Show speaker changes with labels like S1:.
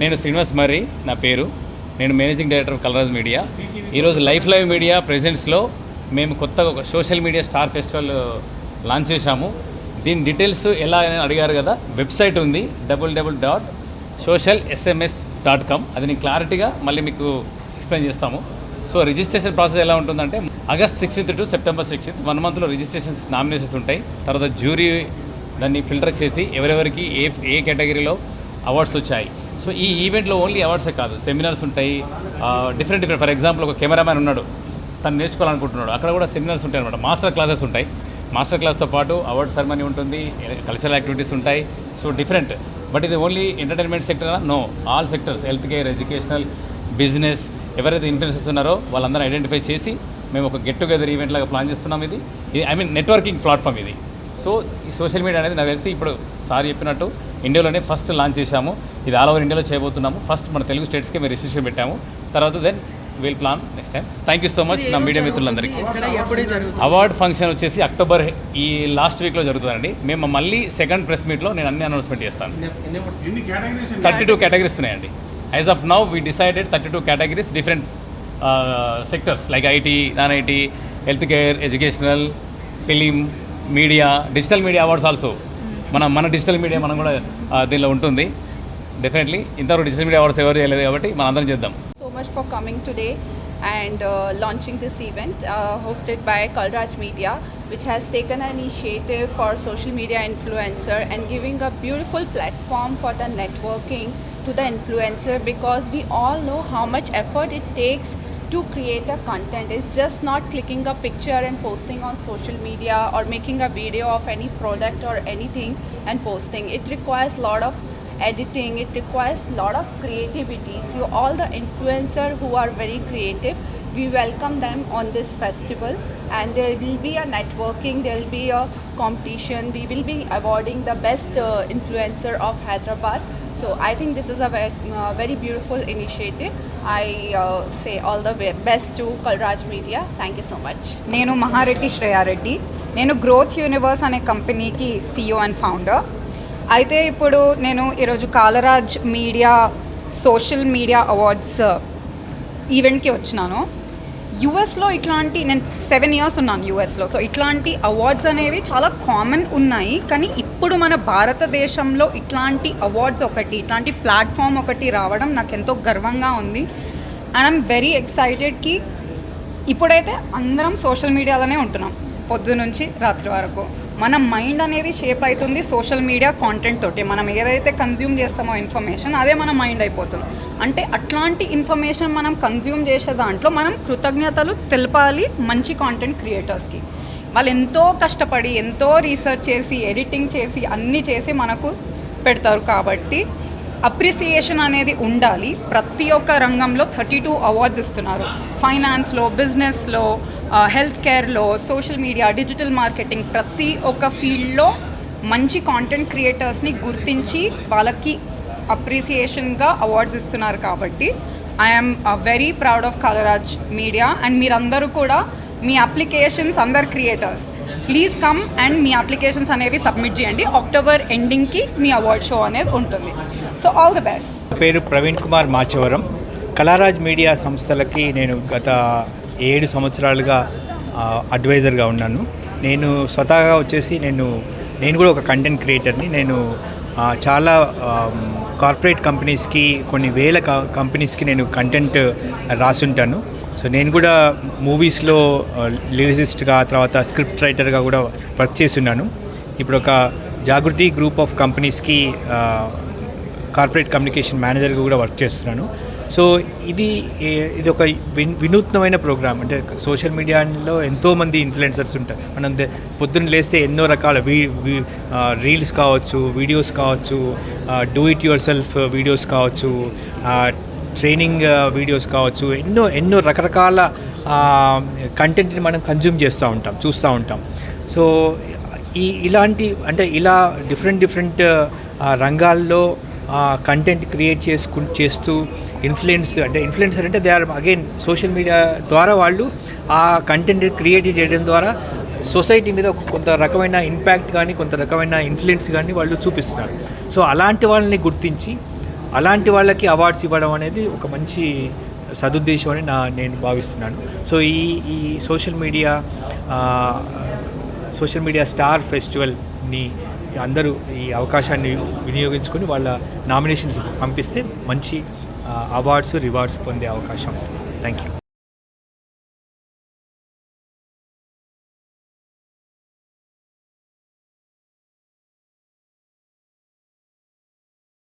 S1: నేను శ్రీనివాస్ మర్రి నా పేరు. నేను managing director of Kalaraj media. ఈరోజు లైఫ్ లైవ్ మీడియా ప్రెజెంట్స్లో మేము కొత్తగా ఒక social media star festival uh, launch చేశాము. దీని డీటెయిల్స్ ఎలా అని అడిగారు కదా వెబ్సైట్ ఉంది double double dot social SMS dot com అది నేను క్లారిటీగా మళ్ళీ మీకు ఎక్స్ప్లెయిన్ చేస్తాము. సో రిజిస్ట్రేషన్ ప్రాసెస్ ఎలా ఉంటుందంటే August sixteenth to September sixteenth one మంత్లో రిజిస్ట్రేషన్స్ నామినేషన్స్ ఉంటాయి. తర్వాత జ్యూరీ దాన్ని ఫిల్టర్ చేసి ఎవరెవరికి ఏ ఏ కేటగిరీలో అవార్డ్స్ వచ్చాయి. సో ఈ ఈవెంట్లో ఓన్లీ అవార్డ్సే కాదు సెమినార్స్ ఉంటాయి. డిఫరెంట్ డిఫరెంట్ ఫర్ ఎగ్జాంపుల్ ఒక కెమెరామ్యాన్ ఉన్నాడు. తను నేర్చుకోవాలనుకుంటున్నాడు. అక్కడ కూడా సెమినార్స్ ఉంటాయి అనమాట మాస్టర్ క్లాసెస్ ఉంటాయి. మాస్టర్ క్లాస్తో పాటు అవార్డ్ సెరమనీ ఉంటుంది. కల్చరల్ యాక్టివిటీస్ ఉంటాయి. సో డిఫరెంట్ బట్ ఇది only entertainment sector no all sectors health care educational business ఎవరైతే ఇన్ఫ్లుయెన్సెస్ ఉన్నారో వాళ్ళందరూ ఐడెంటిఫై చేసి మేము ఒక గెట్ టుగెదర్ ఈవెంట్ లాగా ప్లాన్ చేస్తున్నాం ఇది. ఇది ఐ మీన్ నెట్వర్కింగ్ ప్లాట్ఫామ్ ఇది. సో ఈ సోషల్ మీడియా అనేది నాకు తెలిసి ఇప్పుడు సార్ చెప్పినట్టు ఇండియాలోనే ఫస్ట్ లాంచ్ చేశాము. ఇది ఆల్ ఓవర్ ఇండియాలో చేయబోతున్నాము. ఫస్ట్ మన తెలుగు స్టేట్స్కి మేము రిజిస్ట్రేషన్ పెట్టాము. తర్వాత then will plan next time thank you so much నా మీడియా మిత్రులందరికీ. అవార్డ్ ఫంక్షన్ వచ్చేసి అక్టోబర్ ఈ లాస్ట్ వీక్లో జరుగుతుందండి. మేము మళ్ళీ సెకండ్ ప్రెస్ మీట్లో నేను అన్ని అనౌన్స్మెంట్ చేస్తాను. థర్టీ టూ కేటగిరీస్ ఉన్నాయండి. As of now we decided thirty two categories different sectors like IT non IT health care educational film media digital media awards also మన మన డిజిటల్ మీడియా మనం కూడా దీనిలో ఉంటుంది. డెఫినెట్లీ ఇంతవరకు డిజిటల్ మీడియా అవార్డ్స్ ఎవరు చేయలేదు కాబట్టి మనం అందరం చేద్దాం
S2: so much for coming today and launching this event hosted by Kalraj media which has taken initiative for social media influencer and giving a beautiful platform for the networking to the influencer because we all know how much effort it takes to create a content it's just not clicking a picture and posting on social media or making a video of any product or anything and posting. It requires a lot of editing it requires a lot of creativity. So all the influencer who are very creative we welcome them on this festival and there will be a networking there will be a competition. We will be awarding the best uh, influencer of hyderabad so I think this is a very beautiful initiative I say all the best to Kalraj media thank you so much
S3: నేను మహారెడ్డి శ్రేయారెడ్డి నేను growth universe అనే కంపెనీకి CEO and founder అయితే ఇప్పుడు నేను ఈరోజు Kalaraj media social media awards ఈవెంట్కి వచ్చినాను. యుఎస్లో ఇట్లాంటి నేను సెవెన్ ఇయర్స్ ఉన్నాను యుఎస్లో. సో ఇట్లాంటి అవార్డ్స్ అనేవి చాలా కామన్ ఉన్నాయి. కానీ ఇప్పుడు మన భారతదేశంలో ఇట్లాంటి అవార్డ్స్ ఒకటి ఇట్లాంటి ప్లాట్ఫామ్ ఒకటి రావడం నాకు ఎంతో గర్వంగా ఉంది. అండ్ ఐమ్ వెరీ ఎక్సైటెడ్కి ఇప్పుడైతే అందరం సోషల్ మీడియాలోనే ఉంటున్నాం. పొద్దు నుంచి రాత్రి వరకు. మన మైండ్ అనేది షేప్ అవుతుంది సోషల్ మీడియా కాంటెంట్ తోటి. మనం ఏదైతే కన్జ్యూమ్ చేస్తామో ఇన్ఫర్మేషన్ అదే మన మైండ్ అయిపోతుంది. అంటే అట్లాంటి ఇన్ఫర్మేషన్ మనం కన్జ్యూమ్ చేసే దాంట్లో మనం కృతజ్ఞతలు తెలపాలి మంచి కాంటెంట్ క్రియేటర్స్కి వాళ్ళు ఎంతో కష్టపడి ఎంతో రీసెర్చ్ చేసి ఎడిటింగ్ చేసి అన్నీ చేసి మనకు పెడతారు కాబట్టి అప్రిసియేషన్ అనేది ఉండాలి. ప్రతి ఒక్క రంగంలో థర్టీ టూ అవార్డ్స్ ఇస్తున్నారు. ఫైనాన్స్లో బిజినెస్లో హెల్త్ కేర్లో సోషల్ మీడియా డిజిటల్ మార్కెటింగ్ ప్రతి ఒక్క ఫీల్డ్లో మంచి కాంటెంట్ క్రియేటర్స్ని గుర్తించి వాళ్ళకి అప్రిసియేషన్గా అవార్డ్స్ ఇస్తున్నారు కాబట్టి I'm very proud of Kalaraj media and మీరందరూ కూడా మీ అప్లికేషన్స్ అందరు క్రియేటర్స్. ప్లీజ్ కమ్ అండ్ మీ అప్లికేషన్స్ అనేవి సబ్మిట్ చేయండి. అక్టోబర్ ఎండింగ్కి మీ అవార్డ్ షో అనేది ఉంటుంది. సో ఆల్ ది బెస్ట్
S4: పేరు ప్రవీణ్ కుమార్ మాచవరం. కళారాజ్ మీడియా సంస్థలకి నేను గత ఏడు సంవత్సరాలుగా అడ్వైజర్గా ఉన్నాను. నేను స్వతహాగా వచ్చేసి నేను నేను కూడా ఒక కంటెంట్ క్రియేటర్ని నేను చాలా కార్పొరేట్ కంపెనీస్కి కొన్ని వేల క- కంపెనీస్కి నేను కంటెంట్ రాసుంటాను. సో నేను కూడా మూవీస్లో లిరిసిస్ట్గా తర్వాత స్క్రిప్ట్ రైటర్గా కూడా వర్క్ చేస్తున్నాను. ఇప్పుడు ఒక జాగృతి గ్రూప్ ఆఫ్ కంపెనీస్కి కార్పొరేట్ కమ్యూనికేషన్ మేనేజర్గా కూడా వర్క్ చేస్తున్నాను. సో ఇది ఇది ఒక విన్ వినూత్నమైన ప్రోగ్రామ్. అంటే సోషల్ మీడియాలో ఎంతోమంది ఇన్ఫ్లుయెన్సర్స్ ఉంటారు. మనం పొద్దున్న లేస్తే ఎన్నో రకాల వీ రీల్స్ కావచ్చు వీడియోస్ కావచ్చు do it yourself videos కావచ్చు ట్రైనింగ్ వీడియోస్ కావచ్చు ఎన్నో ఎన్నో రకరకాల కంటెంట్ని మనం కన్జ్యూమ్ చేస్తూ ఉంటాం చూస్తూ ఉంటాం. సో ఈ ఇలాంటి అంటే ఇలా డిఫరెంట్ డిఫరెంట్ రంగాల్లో కంటెంట్ క్రియేట్ చేసుకు చేస్తూ ఇన్ఫ్లుయెన్స్ అంటే ఇన్ఫ్లుయెన్సర్ అంటే they are again social media ద్వారా వాళ్ళు ఆ కంటెంట్ క్రియేట్ చేయడం ద్వారా సొసైటీ మీద కొంత రకమైన ఇంపాక్ట్ కానీ కొంత రకమైన ఇన్ఫ్లుయెన్స్ కానీ వాళ్ళు చూపిస్తున్నారు. సో అలాంటి వాళ్ళని గుర్తించి అలాంటి వాళ్ళకి అవార్డ్స్ ఇవ్వడం అనేది ఒక మంచి సదుద్దేశం అని నా నేను భావిస్తున్నాను. సో ఈ ఈ social media social media star ఫెస్టివల్ని అందరూ ఈ అవకాశాన్ని వినియోగించుకొని వాళ్ళ నామినేషన్స్ పంపిస్తే మంచి అవార్డ్స్ రివార్డ్స్ పొందే అవకాశం థ్యాంక్ యూ